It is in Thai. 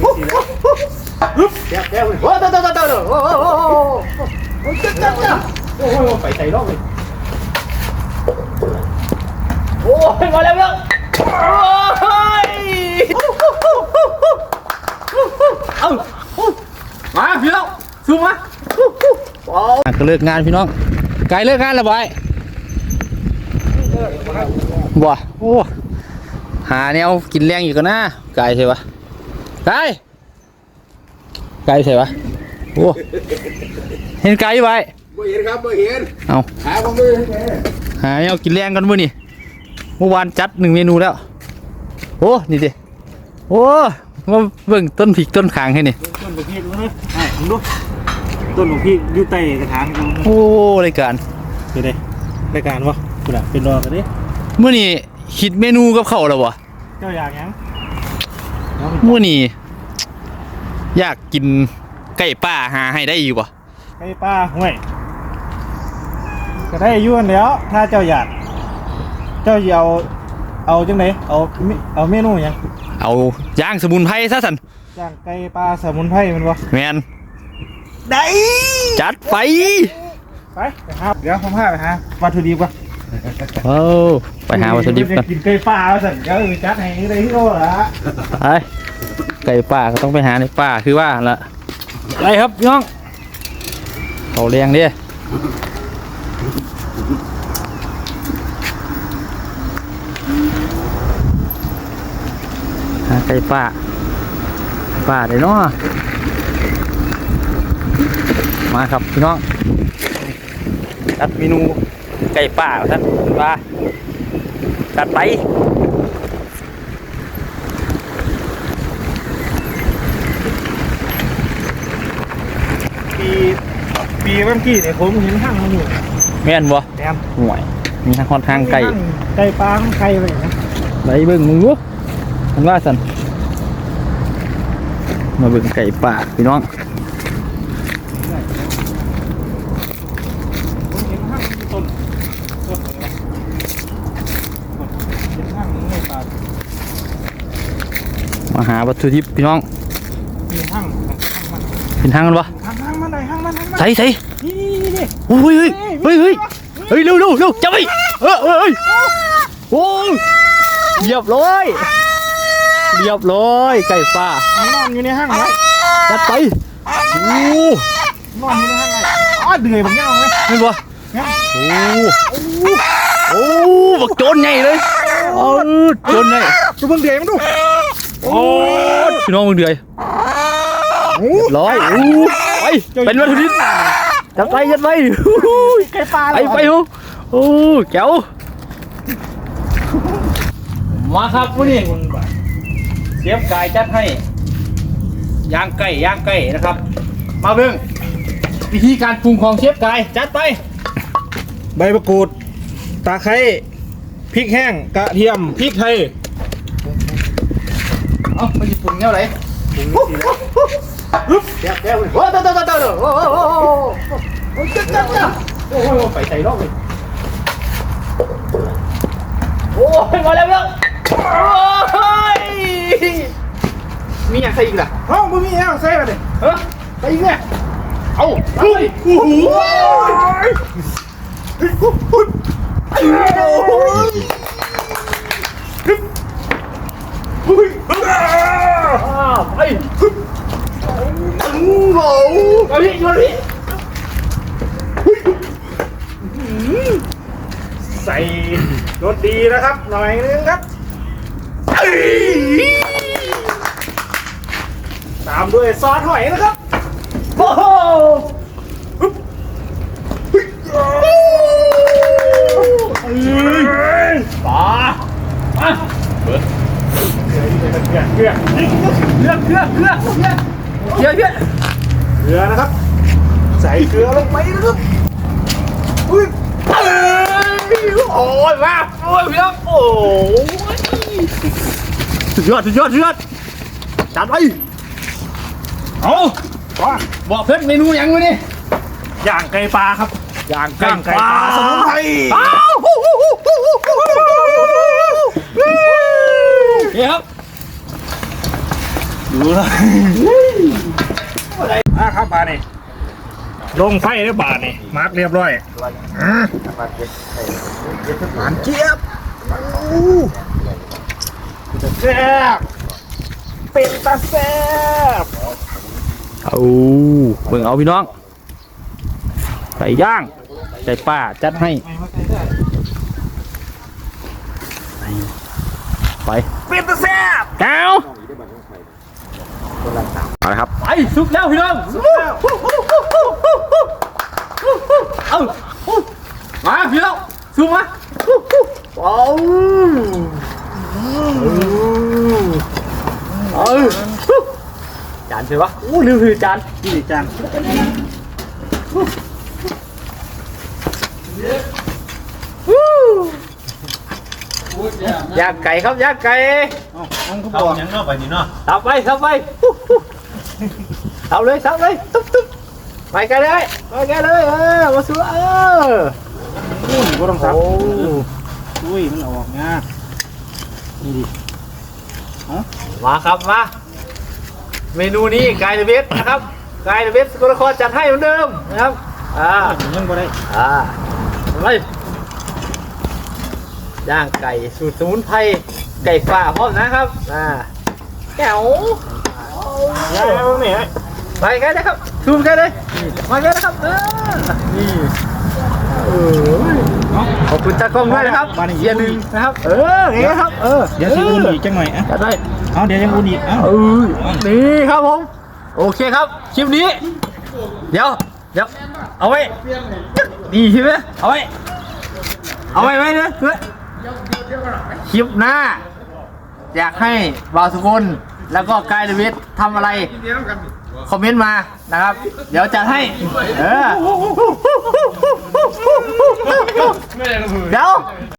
เดี๋ยวเดี๋ยวโอ้เดี๋ยวเดี๋ยวเดี๋ยวโอ้โหโอ้โหโอ้โหโอ้เจ้าเจ้าเจ้าโอ้โหไปใส่รอบเลยโอ้ยมาแล้วแล้วโอ้ยเอามาพี่น้องซูมมาก็เลิกงานพี่น้องไกลเลิกงานแล้วบอยบ่โอ้หาแนวกินแรงอยู่กันนะไกลใช่ปะ ไกลไกลใช่ปะโอ้เห็นไกลอยู่ไปบ่เห็นครับบ่เห็นเอาหาผมไม่เห็นแหมหาเอากินแรงกันมื้อนี่เมื่อวานจัดหนึ่งเมนูแล้ว โอ้นี่ดิโอ้มาเบิ่งต้นผิกต้นขางให้นี่ต้นบกพีดูนะไอ้ผมดูต้นบกพีอยู่ใต้กระถางดูโอ้รายการเป็นไงรายการวะคุณอะเป็นรอกันดิมื้อนี้คิดเมนูกับเขาวแล้วบ่เจ้าอยากยังมื้อนี้ อยากกินไก่ป่าหาให้ได้อยู่บ่ไก่ป้าห่วยก็ได้อยุ่นนแหล้ว ถ้าเจ้าอยาก เจ้าอย่าเอาเอาจังไหนเอามิเอาเมนูหยังเอาย่างสมุนไพรซะสันย่างไก่ปลาสมุนไพรมันวะแมนได้จัดไปไปไปหาเดี๋ยวผมพาไปหาวัตถุดิบก่อนโอ้ไปหาวัตถุดิบกันกินไก่ปลาสั่นเดี๋ยวเออจัดให้ได้ที่โลละไปไก่ป่าก็ต้องไปหาในป่าคือว่าละอะไรครับพี่น้องเขาเรียงดิหาไก่ป่าป่าได้เนาะมาครับพี่น้องจัดเมนูไก่ป่าท่านว่าจัดไปปี ปีเมื่อกี้เนี่ยผมเห็นห้างมันอยู่แม่นบ่แดมห่วย มีทางค่อนทางไก่ไก่ปลาของไก่ไปนะไปเบิ่งมึงดูมันว่าสันมาเบิ่งไก่ป่าพี่น้องผมเห็นห้างมันอยู่ต้นต้นอะไรวะเห็นห้างมันไก่ปลามาหาวัตถุดิบพี่น้องมีห้างห้างมันเป็นทางกันบ่ห้างห้างมันไหนห้างมันห้างมัน ใส่ใส่ นี่นี่นี่นี่โอ้ยเฮ้ยเฮ้ยเฮ้ยเฮ้ยเร็วเร็วเร็วจับไปเออเออเฮ้ยโอ้ยเรียบร้อยเรียบร้อยไก่ป่ามันนอนอยู่ในห้างไหมจัดไปโอ้นอนอยู่ในห้างไหมอ๋อเดือยผมยังเอาไหมเห็นบ่เนี่ยโอ้โอ้บักโจรใหญ่เลยเออโจรใหญ่ดูเพิ่งเดือยมันดูโอ้ยพี่น้องมึงเดือยโอ้ร้อยอู้ไปเป็นวัตถุดิบ จัดไปจัดไปไก่ปลาไปไปโอ้โอ้แก้วมาครับวันนี้เชฟไก่จัดให้ย่างไก่ย่างไก่นะครับ มาเบิ่งวิธีการปรุงของเชฟไก่จัดไป ใบมะกรูดตาไคร้พริกแห้งกระเทียมพริกไทยเอาไปปรุงแนวไหนเดี๋ยวเดี๋ยวโอ้เดี๋ยวเดี๋ยวเดี๋ยวโอ้โหโอ้โหโอ้เจ้าเจ้าเจ้าโอ้โหไปใส่รอบเลยโอ้ยมาแล้วแล้วโอ้ยมีอย่างใส่อีกล่ะเอ้ามึงมีแอลใส่มาดิเฮ้ยไปอีกเนี่ยเอาเอาดิโอ้โหอ้าวไปโอ้โหมาพี่มาพี่ ใส่รสดีนะครับ หน่อยนึงครับตามด้วยซอสหอยนะครับ โอ้โหปลามาเกลือเกลือเกลือเลือกเลือกเลือกเลือกเยอะเยอะเกลือนะครับ ใส่เกลือลงไปนะครับอุ้ยเอ้ย โอ้ยมาโอ้ยพี่น้องโอ้ยสุดยอดสุดยอดสุดยอดจัดไปเอาว้าบอกเพื่อนเมนูยังไงนี่ย่างไก่ปลาครับย่างย่างไก่ปลาสมุนไพรอ้าวนี่ครับดูนะอะครับบานี่ ลงไฟได้บานี่มาร์กเรียบร้อยหวานเจี๊ยบแซ่บเป็นตาแซ่บเอาเบิ่งเอาพี่น้องไก่ย่างไก่ป่าจัดให้ ไปเป็นตาแซ่บแก้วเอาละครับ ไปสุกแล้วพี่น้อง เอามาพี่น้องสุกมาเอาเอาจานใช่ปะอู้ลืมคือจานนี่จานย่างไก่ครับย่างไก่เอ้าอันเขาบอกยังเนาะไปนี่เนาะสับไปสับไปสับเลยสับเลยตุ๊บตุ๊บ ไปกันเลยไปกันเลยเออมาสู้เอออุ้ยก็ต้องซับโอ้อุ้ยมันออกงานี่ดิมาครับมาเมนูนี้ไก่เดวิสนะครับไก่เดวิสสกลนครจัดให้เหมือนเดิมนะครับอ่ายังบ่ได้อ่าไปย่างไก่สูตรสมุนไพรไก่ฝ่าพร้อมนะครับอ่าแก้วยังยังนี่ ไปกันนะครับซูมกันเลยมากันนะครับเออนี่เออขอบคุณตากล้องด้วยนะครับเยียร์หนึ่งนะครับ เอออย่างเงี้ยครับ เออเดี๋ยวสิอุ่นอีกจังหน่อยอะได้เอาเดี๋ยวยังอุ่นอีกอ้าเอนี่ครับผม โอเคครับ คลิปนี้ เดี๋ยว เดี๋ยว เอาไว้ดีใช่ไหมเอาไว้ เอาไว้ไว้นะเพื่อคลิปหน้า อยากให้บาวสุกลแล้วก็กายเดวิดทำอะไร คอมเมนต์มานะครับ เดี๋ยวจัดให้ เออ เดี๋ยว